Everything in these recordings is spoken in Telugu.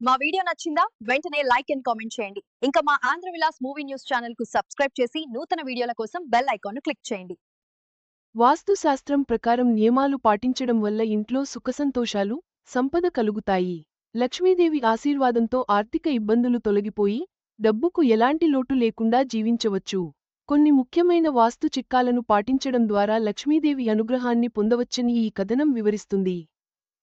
మా వీడియో నచ్చిందా? వెంటనే లైక్ అండ్ కామెంట్ చేయండి. ఇంకా మా ఆంధ్ర విలాస్ మూవీ న్యూస్ ఛానల్కు సబ్స్క్రైబ్ చేసి నూతన వీడియోల కోసం బెల్ ఐకాన్ను క్లిక్ చేయండి. వాస్తుశాస్త్రం ప్రకారం నియమాలు పాటించడం వల్ల ఇంట్లో సుఖసంతోషాలు సంపద కలుగుతాయి. లక్ష్మీదేవి ఆశీర్వాదంతో ఆర్థిక ఇబ్బందులు తొలగిపోయి డబ్బుకు ఎలాంటి లోటు లేకుండా జీవించవచ్చు. కొన్ని ముఖ్యమైన వాస్తు చిట్కాలను పాటించడం ద్వారా లక్ష్మీదేవి అనుగ్రహాన్ని పొందవచ్చని ఈ కథనం వివరిస్తుంది.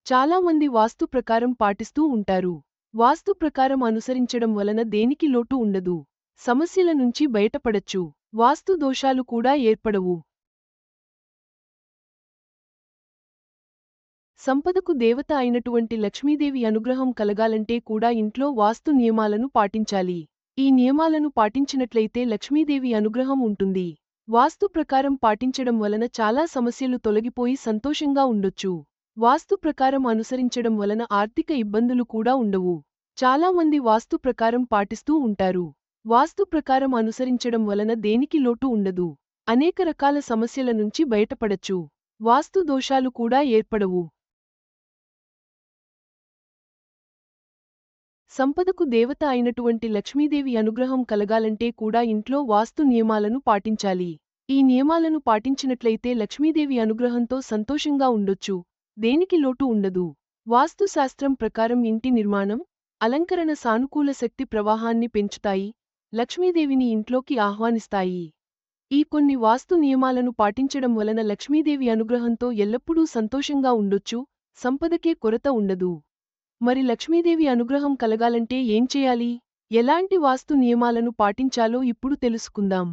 చాలామంది వాస్తు ప్రకారం పాటిస్తూ ఉంటారు. వాస్తు ప్రకారం అనుసరించడం వలన దేనికి లోటు ఉండదు. సమస్యల నుంచి బయటపడచ్చు. వాస్తు దోషాలు కూడా ఏర్పడవు. సంపదకు దేవత అయినటువంటి లక్ష్మీదేవి అనుగ్రహం కలగాలంటే కూడా ఇంట్లో వాస్తు నియమాలను పాటించాలి. ఈ నియమాలను పాటించినట్లయితే లక్ష్మీదేవి అనుగ్రహం ఉంటుంది. వాస్తు ప్రకారం పాటించడం వలన చాలా సమస్యలు తొలగిపోయి సంతోషంగా ఉండొచ్చు. వాస్తు ప్రకారం అనుసరించడం వలన ఆర్థిక ఇబ్బందులు కూడా ఉండవు. చాలామంది వాస్తు ప్రకారం పాటిస్తూ ఉంటారు. వాస్తు ప్రకారం అనుసరించడం వలన దేనికి లోటు ఉండదు. అనేక రకాల సమస్యల నుంచి బయటపడచ్చు. వాస్తు దోషాలు కూడా ఏర్పడవు. సంపదకు దేవత అయినటువంటి లక్ష్మీదేవి అనుగ్రహం కలగాలంటే కూడా ఇంట్లో వాస్తు నియమాలను పాటించాలి. ఈ నియమాలను పాటించినట్లయితే లక్ష్మీదేవి అనుగ్రహంతో సంతోషంగా ఉండొచ్చు. దేనికి లోటు ఉండదు. వాస్తుశాస్త్రం ప్రకారం ఇంటి నిర్మాణం అలంకరణ సానుకూల శక్తి ప్రవాహాన్ని పెంచుతాయి లక్ష్మీదేవిని ఇంట్లోకి ఆహ్వానిస్తాయి. ఈ కొన్ని వాస్తు నియమాలను పాటించడం వలన లక్ష్మీదేవి అనుగ్రహంతో ఎల్లప్పుడూ సంతోషంగా ఉండొచ్చు సంపదకే కొరత ఉండదు. మరి లక్ష్మీదేవి అనుగ్రహం కలగాలంటే ఏం చేయాలి? ఎలాంటి వాస్తు నియమాలను పాటించాలో ఇప్పుడు తెలుసుకుందాం.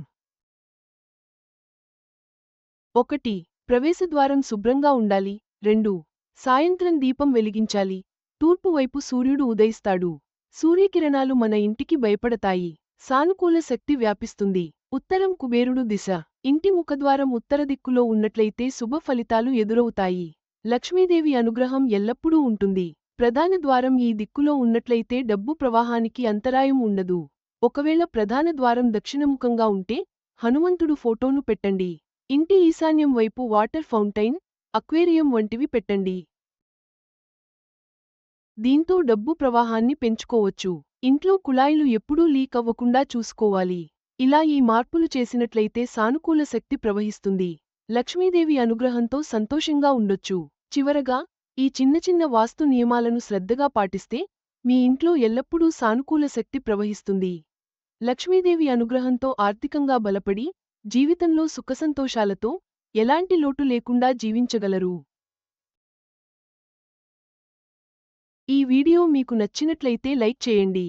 ఒకటి ప్రవేశద్వారం శుభ్రంగా ఉండాలి. రెండు. సాయంత్రం దీపం వెలిగించాలి. తూర్పు వైపు సూర్యుడు ఉదయిస్తాడు. సూర్యకిరణాలు మన ఇంటికి భయపడతాయి. సానుకూల శక్తి వ్యాపిస్తుంది. ఉత్తరం కుబేరుడు దిశ. ఇంటి ముఖద్వారం ఉత్తర దిక్కులో ఉన్నట్లయితే శుభ ఫలితాలు ఎదురవుతాయి. లక్ష్మీదేవి అనుగ్రహం ఎల్లప్పుడూ ఉంటుంది. ప్రధాన ద్వారం ఈ దిక్కులో ఉన్నట్లయితే డబ్బు ప్రవాహానికి అంతరాయం ఉండదు. ఒకవేళ ప్రధాన ద్వారం దక్షిణముఖంగా ఉంటే హనుమంతుడు ఫోటోను పెట్టండి. ఇంటి ఈశాన్యం వైపు వాటర్ ఫౌంటైన్ అక్వేరియం వంటివి పెట్టండి. దీంతో డబ్బు ప్రవాహాన్ని పెంచుకోవచ్చు. ఇంట్లో కుళాయిలు ఎప్పుడూ లీక్ అవ్వకుండా చూసుకోవాలి. ఇలా ఈ మార్పులు చేసినట్లయితే సానుకూల శక్తి ప్రవహిస్తుంది. లక్ష్మీదేవి అనుగ్రహంతో సంతోషంగా ఉండొచ్చు. చివరగా ఈ చిన్న చిన్న వాస్తు నియమాలను శ్రద్ధగా పాటిస్తే మీ ఇంట్లో ఎల్లప్పుడూ సానుకూల శక్తి ప్రవహిస్తుంది. లక్ష్మీదేవి అనుగ్రహంతో ఆర్థికంగా బలపడి జీవితంలో సుఖసంతోషాలతో ఎలాంటి లోటు లేకుండా జీవించగలరు? ఈ వీడియో మీకు నచ్చినట్లయితే లైక్ చేయండి.